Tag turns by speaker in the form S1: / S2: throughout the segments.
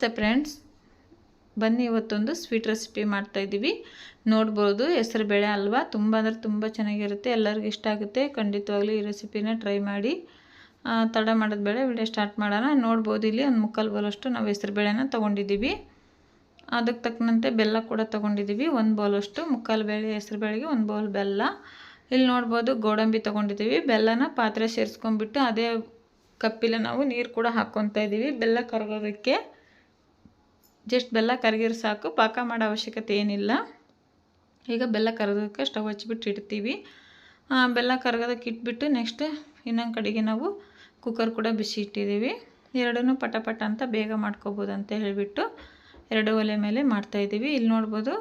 S1: ನಮಸ್ತೆ ಫ್ರೆಂಡ್ಸ್ ಬನ್ನಿ ಇವತ್ತೊಂದು ಸ್ವೀಟ್ ರೆಸಿಪಿ ಮಾಡ್ತಾಯಿದ್ದೀವಿ ನೋಡ್ಬೋದು, ಹೆಸರು ಬೇಳೆ ಅಲ್ವಾ? ತುಂಬ ಅಂದರೆ ತುಂಬ ಚೆನ್ನಾಗಿರುತ್ತೆ. ಎಲ್ಲರಿಗೂ ಇಷ್ಟ ಆಗುತ್ತೆ. ಖಂಡಿತವಾಗ್ಲೂ ಈ ರೆಸಿಪಿನ ಟ್ರೈ ಮಾಡಿ. ತಡ ಮಾಡೋದು ಬೇಳೆ ವಿಡಿಯೋ ಸ್ಟಾರ್ಟ್ ಮಾಡೋಣ. ನೋಡ್ಬೋದು, ಇಲ್ಲಿ ಒಂದು ಮುಕ್ಕಾಲು ಬೌಲಷ್ಟು ನಾವು ಹೆಸರು ಬೇಳೆನ ತೊಗೊಂಡಿದ್ದೀವಿ. ಅದಕ್ಕೆ ತಕ್ಕಂತೆ ಬೆಲ್ಲ ಕೂಡ ತೊಗೊಂಡಿದ್ದೀವಿ. ಒಂದು ಬೌಲಷ್ಟು ಮುಕ್ಕಾಲು ಬೇಳೆ, ಹೆಸರು ಬೇಳೆಗೆ ಒಂದು ಬೌಲ್ ಬೆಲ್ಲ. ಇಲ್ಲಿ ನೋಡ್ಬೋದು, ಗೋಡಂಬಿ ತೊಗೊಂಡಿದ್ದೀವಿ. ಬೆಲ್ಲನ ಪಾತ್ರೆ ಸೇರಿಸ್ಕೊಂಡ್ಬಿಟ್ಟು, ಅದೇ ಕಪ್ಪಿಲ್ಲ ನಾವು ನೀರು ಕೂಡ ಹಾಕ್ಕೊತಾ ಇದ್ದೀವಿ ಬೆಲ್ಲ ಕರಗೋದಕ್ಕೆ. ಜಸ್ಟ್ ಬೆಲ್ಲ ಕರಗಿರು ಸಾಕು. ಪಾಕ ಮಾಡೋ ಅವಶ್ಯಕತೆ ಏನಿಲ್ಲ. ಈಗ ಬೆಲ್ಲ ಕರಗೋದಕ್ಕೆ ಸ್ಟವ್ ಹಚ್ಬಿಟ್ಟು ಇಡ್ತೀವಿ. ಬೆಲ್ಲ ಕರಗೋದಕ್ಕೆ ಇಟ್ಬಿಟ್ಟು ನೆಕ್ಸ್ಟ್ ಇನ್ನೊಂದು ಕಡೆಗೆ ನಾವು ಕುಕ್ಕರ್ ಕೂಡ ಬಿಸಿ ಇಟ್ಟಿದ್ದೀವಿ. ಎರಡನ್ನೂ ಪಟ ಅಂತ ಬೇಗ ಮಾಡ್ಕೋಬೋದು ಅಂತ ಹೇಳಿಬಿಟ್ಟು ಎರಡು ಒಲೆ ಮೇಲೆ ಮಾಡ್ತಾಯಿದ್ದೀವಿ ಇಲ್ಲಿ ನೋಡ್ಬೋದು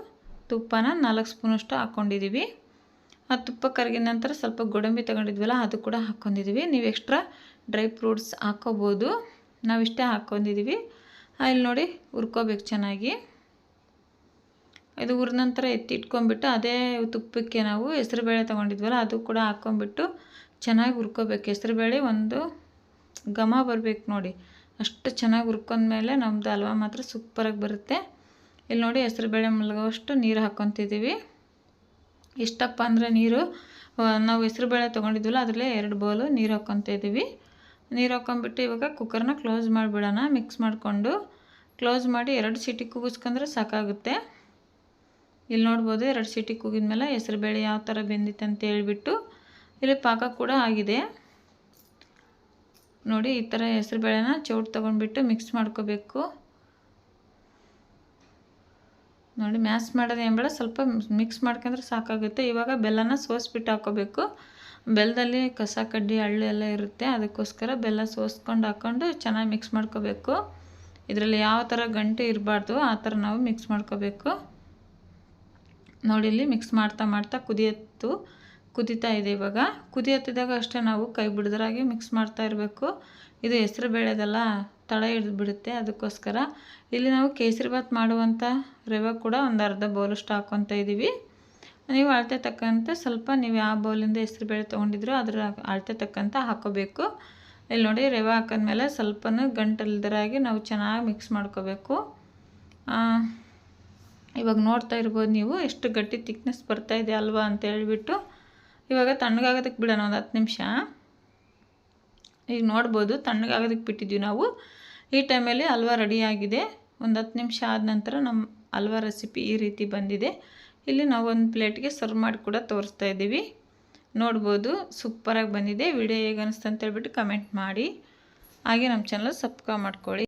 S1: ತುಪ್ಪನ ನಾಲ್ಕು ಸ್ಪೂನಷ್ಟು ಹಾಕ್ಕೊಂಡಿದ್ದೀವಿ ಆ ತುಪ್ಪ ಕರಗಿದ ನಂತರ ಸ್ವಲ್ಪ ಗೋಡಂಬಿ ತಗೊಂಡಿದ್ವಲ್ಲ, ಅದು ಕೂಡ ಹಾಕ್ಕೊಂಡಿದ್ದೀವಿ ನೀವು ಎಕ್ಸ್ಟ್ರಾ ಡ್ರೈ ಫ್ರೂಟ್ಸ್ ಹಾಕ್ಕೋಬೋದು ನಾವಿಷ್ಟೇ ಹಾಕ್ಕೊಂಡಿದ್ದೀವಿ ಇಲ್ಲಿ ನೋಡಿ ಹುರ್ಕೋಬೇಕು ಚೆನ್ನಾಗಿ. ಇದು ಹುರಿದ ನಂತರ ಎತ್ತಿಟ್ಕೊಂಡ್ಬಿಟ್ಟು ಅದೇ ತುಪ್ಪಕ್ಕೆ ನಾವು ಹೆಸರುಬೇಳೆ ತೊಗೊಂಡಿದ್ವಲ್ಲ, ಅದು ಕೂಡ ಹಾಕ್ಕೊಂಬಿಟ್ಟು ಚೆನ್ನಾಗಿ ಹುರ್ಕೋಬೇಕು. ಹೆಸರುಬೇಳೆ ಒಂದು ಘಮ ಬರಬೇಕು ನೋಡಿ. ಅಷ್ಟು ಚೆನ್ನಾಗಿ ಹುರ್ಕೊಂಡ್ಮೇಲೆ ನಮ್ಮದು ಹಲ್ವ ಮಾತ್ರ ಸೂಪರಾಗಿ ಬರುತ್ತೆ. ಇಲ್ಲಿ ನೋಡಿ ಹೆಸರುಬೇಳೆ ಮಲಗೋಷ್ಟು ನೀರು ಹಾಕ್ಕೊತಿದ್ದೀವಿ. ಎಷ್ಟಪ್ಪ ಅಂದರೆ ನೀರು ನಾವು ಹೆಸರುಬೇಳೆ ತೊಗೊಂಡಿದ್ವಲ್ಲ, ಅದರಲ್ಲೇ ಎರಡು ಬೌಲು ನೀರು ಹಾಕ್ಕೊತ ಇದ್ದೀವಿ ನೀರು ಹಾಕ್ಕೊಂಬಿಟ್ಟು ಇವಾಗ ಕುಕ್ಕರ್ನ ಕ್ಲೋಸ್ ಮಾಡಿಬಿಡೋಣ. ಮಿಕ್ಸ್ ಮಾಡಿಕೊಂಡು ಕ್ಲೋಸ್ ಮಾಡಿ ಎರಡು ಸೀಟಿ ಕೂಗಿಸ್ಕೊಂಡ್ರೆ ಸಾಕಾಗುತ್ತೆ. ಇಲ್ಲಿ ನೋಡ್ಬೋದು ಎರಡು ಸೀಟಿ ಕೂಗಿದ ಮೇಲೆ ಹೆಸರುಬೇಳೆ ಯಾವ ಥರ ಬೆಂದಿತ್ತು ಅಂತ ಹೇಳ್ಬಿಟ್ಟು ಇಲ್ಲಿ ಪಾಕ ಕೂಡ ಆಗಿದೆ. ನೋಡಿ, ಈ ಥರ ಹೆಸರುಬೇಳೆನ ಚೌಟ್ ತೊಗೊಂಡ್ಬಿಟ್ಟು ಮಿಕ್ಸ್ ಮಾಡ್ಕೋಬೇಕು. ನೋಡಿ ಮ್ಯಾಸ್ ಮಾಡೋದು ಏನು ಸ್ವಲ್ಪ ಮಿಕ್ಸ್ ಮಾಡ್ಕೊಂಡ್ರೆ ಸಾಕಾಗುತ್ತೆ. ಇವಾಗ ಬೆಲ್ಲನ ಸೋಸ್ಬಿಟ್ಟು ಹಾಕೋಬೇಕು. ಬೆಲ್ಲದಲ್ಲಿ ಕಸ, ಕಡ್ಡಿ, ಹಳ್ಳು ಎಲ್ಲ ಇರುತ್ತೆ. ಅದಕ್ಕೋಸ್ಕರ ಬೆಲ್ಲ ಸೋಸ್ಕೊಂಡು ಹಾಕ್ಕೊಂಡು ಚೆನ್ನಾಗಿ ಮಿಕ್ಸ್ ಮಾಡ್ಕೋಬೇಕು. ಇದರಲ್ಲಿ ಯಾವ ಥರ ಗಂಟು ಇರಬಾರ್ದು ಆ ಥರ ನಾವು ಮಿಕ್ಸ್ ಮಾಡ್ಕೋಬೇಕು. ನೋಡಿ, ಇಲ್ಲಿ ಮಿಕ್ಸ್ ಮಾಡ್ತಾ ಮಾಡ್ತಾ ಕುದಿಯತ್ತು, ಕುದೀತಾ ಇದೆ ಇವಾಗ. ಕುದಿಯತ್ತಿದಾಗ ಅಷ್ಟೇ ನಾವು ಕೈ ಬಿಡದ್ರಾಗೆ ಮಿಕ್ಸ್ ಮಾಡ್ತಾ ಇರಬೇಕು. ಇದು ಹೆಸರು ಬೇಳೆದೆಲ್ಲ, ತಳ ಹಿಡಿದು ಬಿಡುತ್ತೆ. ಅದಕ್ಕೋಸ್ಕರ ಇಲ್ಲಿ ನಾವು ಕೇಸರಿ ಭಾತ್ ಮಾಡುವಂಥ ರವೆ ಕೂಡ ಒಂದು ಅರ್ಧ ಬೌಲಷ್ಟು ಹಾಕ್ಕೊತ ಇದ್ದೀವಿ ನೀವು ಅಳತೆ ತಕ್ಕಂತೆ ಸ್ವಲ್ಪ ನೀವು ಯಾವ ಬೌಲಿಂದ ಹೆಸ್ರು ಬೇಳೆ ತೊಗೊಂಡಿದ್ರು ಅದರ ಅಳತೆ ತಕ್ಕಂತೆ ಹಾಕೋಬೇಕು. ಇಲ್ಲಿ ನೋಡಿ ರವೆ ಹಾಕಿದ್ಮೇಲೆ ಸ್ವಲ್ಪನೂ ಗಂಟಲ್ದರಾಗಿ ನಾವು ಚೆನ್ನಾಗಿ ಮಿಕ್ಸ್ ಮಾಡ್ಕೋಬೇಕು. ಇವಾಗ ನೋಡ್ತಾ ಇರ್ಬೋದು ನೀವು ಎಷ್ಟು ಗಟ್ಟಿ ತಿಕ್ನೆಸ್ ಬರ್ತಾ ಇದೆ ಅಲ್ವಾ ಅಂತ ಹೇಳಿಬಿಟ್ಟು ಇವಾಗ ತಣ್ಣಗಾಗೋದಕ್ಕೆ ಬಿಡೋಣ ಒಂದು ಹತ್ತು ನಿಮಿಷ. ಈಗ ನೋಡ್ಬೋದು ತಣ್ಣಗಾಗೋದಕ್ಕೆ ಬಿಟ್ಟಿದ್ವಿ ನಾವು. ಈ ಟೈಮಲ್ಲಿ ಹಲ್ವಾ ರೆಡಿಯಾಗಿದೆ ಒಂದು ಹತ್ತು ನಿಮಿಷ ಆದ ನಂತರ ನಮ್ಮ ಹಲ್ವಾ ರೆಸಿಪಿ ಈ ರೀತಿ ಬಂದಿದೆ. ಇಲ್ಲಿ ನಾವು ಒಂದು ಪ್ಲೇಟ್ಗೆ ಸರ್ವ್ ಮಾಡಿ ಕೂಡ ತೋರಿಸ್ತಾ ಇದ್ದೀವಿ. ನೋಡ್ಬೋದು, ಸೂಪರಾಗಿ ಬಂದಿದೆ. ವಿಡಿಯೋ ಹೇಗೆ ಅಂತ ಹೇಳ್ಬಿಟ್ಟು ಕಮೆಂಟ್ ಮಾಡಿ. ಹಾಗೆ ನಮ್ಮ ಚಾನಲ್ ಸಬ್ಸ್ಕ್ರೈಬ್ ಮಾಡ್ಕೊಳ್ಳಿ.